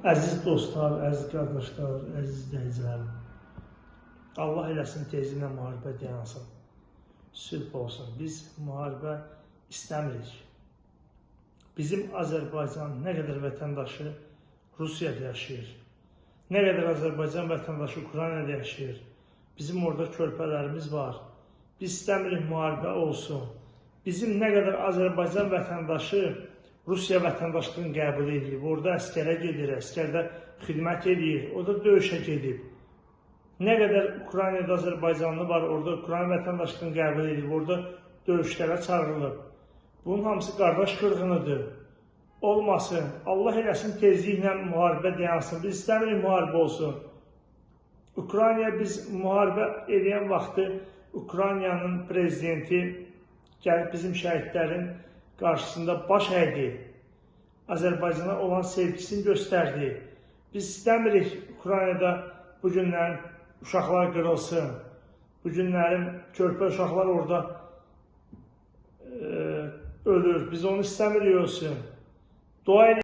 Əziz dostlar, əziz qardaşlar, əziz izləyicilərim. Allah eləsin tezliklə müharibə dayansın. Sülh olsun. Biz müharibə istəmirik. Bizim Azərbaycan nə qədər vətəndaşı Rusiyada yaşayır. Nə qədər Azərbaycan vətəndaşı Ukraynada yaşayır. Bizim orada körpələrimiz var. Biz istəmirik müharibə olsun. Bizim nə qədər Azərbaycan vətəndaşı Rusiya vətəndaşlığını qəbul edib, orada əskərə gedir, əskərdə xidmət edir, o da döyüşə gedib. Nə qədər Ukraynada Azərbaycanlı var, orada Ukrayna vətəndaşlığını qəbul edib, orada döyüşlərə çağırılıb. Bunun hamısı qardaş qırğınıdır. Olmasın. Allah eləsin tezliklə müharibə dayansın. Biz istəmirik müharibə olsun. Ukraynaya biz müharibə edən vaxtı Ukraynanın prezidenti gəlib bizim şəhidlərin qarşısında baş əydi. Azərbaycana olan sevgisini göstərdi. Biz istəmirik Ukraynada bu günlərin uşaqlar qırılsın. Bu günlərin körpə uşaqlar orada e, ölür. Biz onu istəmirik ölsün. Dua edin.